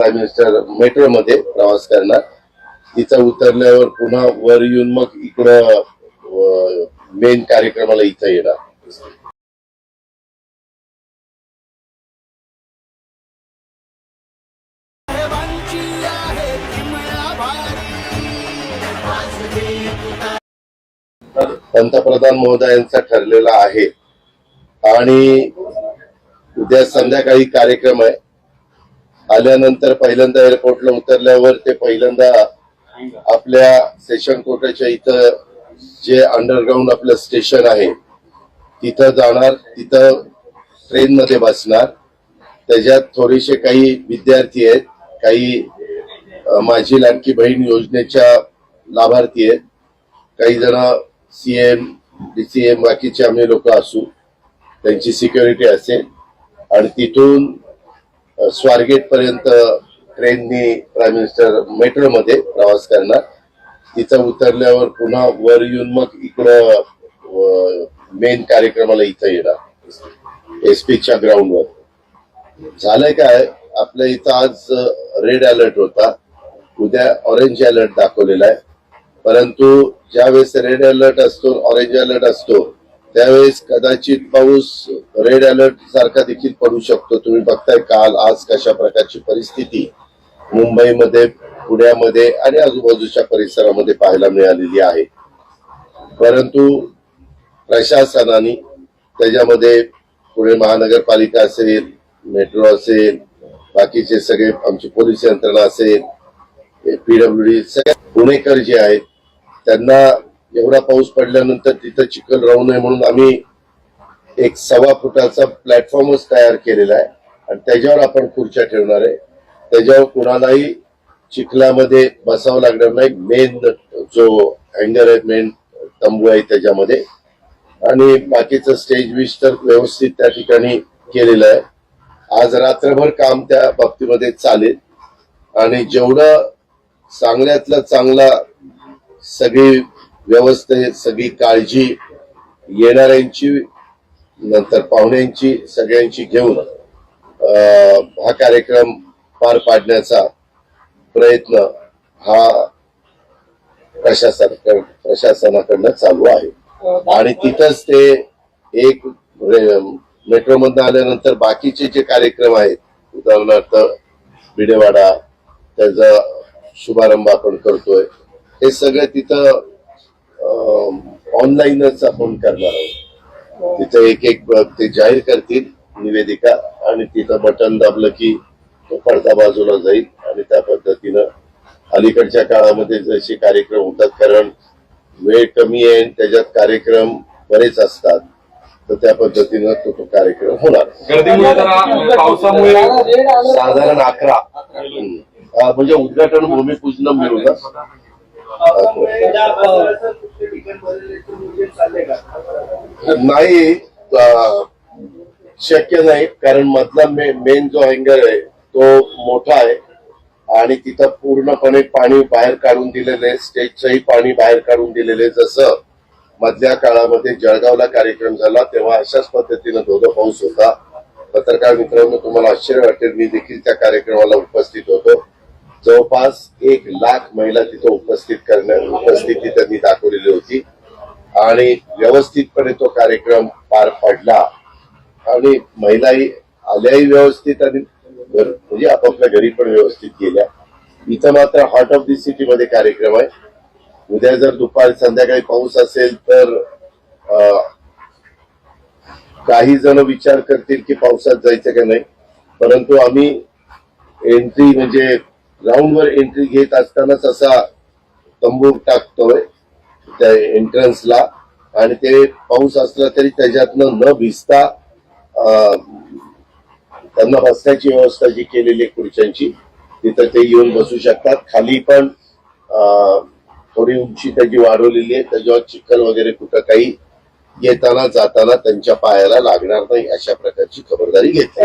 Prime minister मेट्रोमध्ये प्रवास करणार. तिथं उतरल्यावर पुन्हा वर येऊन मग इकडं मेन कार्यक्रमाला इथं येणार. पंतप्रधान महोदयांचा ठरलेला आहे. आणि उद्या संध्याकाळी कार्यक्रम आहे. आल्यानंतर पहिल्यांदा एअरपोर्टला उतरल्यावर ते पहिल्यांदा आपल्या सेशन कोर्टाच्या इथं जे अंडरग्राऊंड आपलं स्टेशन आहे तिथं जाणार तिथं ट्रेन मध्ये बसणार. त्याच्यात थोडेसे काही विद्यार्थी आहेत काही माझी लाडकी बहीण योजनेच्या लाभार्थी आहेत. काही जण सीएम डीसीएम बाकीचे आम्ही लोक असू त्यांची सिक्युरिटी असेल. आणि तिथून स्वारगेट पर्यंत ट्रेननी प्राईम मिनिस्टर मेट्रोमध्ये प्रवास करणार. तिथं उतरल्यावर पुन्हा वर येऊन मग इकडं मेन कार्यक्रमाला इथं येणार. एसपीच्या ग्राउंडवर झालंय काय? आपल्या इथं आज रेड अलर्ट होता. उद्या ऑरेंज अलर्ट दाखवलेला आहे. परंतु ज्यावेळेस रेड अलर्ट असतो ऑरेंज अलर्ट असतो त्यावेळेस कदाचित पाऊस रेड अलर्ट सारखा देखील पडू शकतो. तुम्ही बघताय काल आज कशा प्रकारची परिस्थिती मुंबईमध्ये पुण्यामध्ये आणि आजूबाजूच्या परिसरामध्ये पाहायला मिळालेली आहे. परंतु प्रशासनाने त्याच्यामध्ये पुणे महानगरपालिका असेल मेट्रो असेल बाकीचे सगळे आमची पोलीस यंत्रणा असेल पीडब्ल्यूडी सगळे पुणेकर जे आहेत त्यांना एवढा पाऊस पडल्यानंतर तिथं चिखल राहू नये म्हणून आम्ही एक सव्वा फुटाचा प्लॅटफॉर्मच तयार केलेला आहे. आणि त्याच्यावर आपण खुर्च्या ठेवणार आहे. त्याच्यावर कुणालाही चिखलामध्ये बसावं लागणार नाही. मेन जो हँगर आहे मेन तंबू आहे त्याच्यामध्ये. आणि बाकीचं स्टेज विश तर व्यवस्थित त्या ठिकाणी केलेलं आहे. आज रात्रभर काम त्या बाबतीमध्ये चालेल. आणि जेवढं चांगल्यातलं चांगला सगळी व्यवस्थेत सगळी काळजी येणाऱ्यांची नंतर पाहुण्यांची सगळ्यांची घेऊन हा कार्यक्रम पार पाडण्याचा प्रयत्न हा प्रशासन प्रशासनाकडनं चालू आहे. आणि तिथंच ते एक मेट्रो मधनं आल्यानंतर बाकीचे जे कार्यक्रम आहेत उदाहरणार्थ भिडेवाडा त्याचा शुभारंभ आपण करतोय हे सगळं तिथं ऑनलाईनच आपण करणार आहोत. तिथं एक एक ते जाहीर करतील निवेदिका आणि तिथं बटन दाबलं की तो पडदा बाजूला जाईल आणि त्या पद्धतीनं अलीकडच्या काळामध्ये जसे कार्यक्रम होतात कारण वेळ कमी आहे त्याच्यात कार्यक्रम बरेच असतात तर त्या पद्धतीनं तो तो कार्यक्रम होणार. पावसामुळे साधारण अकरा. म्हणजे उद्घाटन भूमिपूजन मिळून नाही शक्य नाही कारण मधला मेन जो हँगर आहे तो मोठा आहे. आणि तिथं पूर्णपणे पाणी बाहेर काढून दिलेलं आहे स्टेजचंही पाणी बाहेर काढून दिलेलं आहे. जसं मधल्या काळामध्ये जळगावला कार्यक्रम झाला तेव्हा अशाच पद्धतीनं धोधो पाऊस होता. पत्रकार मित्रांनो तुम्हाला आश्चर्य वाटेल मी देखील त्या कार्यक्रमाला उपस्थित होतो. जवळपास एक लाख महिला तिथं उपस्थित करणं उपस्थिती त्यांनी दाखवलेली होती. आणि व्यवस्थितपणे तो कार्यक्रम पार पडला. आणि महिलाही आल्याही व्यवस्थित आणि म्हणजे आपापल्या घरी पण व्यवस्थित गेल्या. इथं मात्र हॉट ऑफ दी सिटी मध्ये कार्यक्रम आहे. उद्या जर दुपार संध्याकाळी पाऊस असेल तर काही जण विचार करतील की पावसात जायचं का नाही. परंतु आम्ही एंट्री म्हणजे ग्राउंडवर एंट्री घेत असतानाच असा तंबू टाकतोय त्या एंट्रन्सला. आणि ते पाऊस असला तरी त्याच्यातनं न भिजता अं, त्यांना बसण्याची व्यवस्था जी केलेली आहे खुर्च्यांची तिथं ते येऊन बसू शकतात. खाली पण थोडी उंची त्याची वाढवलेली आहे. त्याच्यावर चिखल वगैरे कुठं काही येताना जाताना त्यांच्या पायाला लागणार नाही अशा प्रकारची खबरदारी घेतली.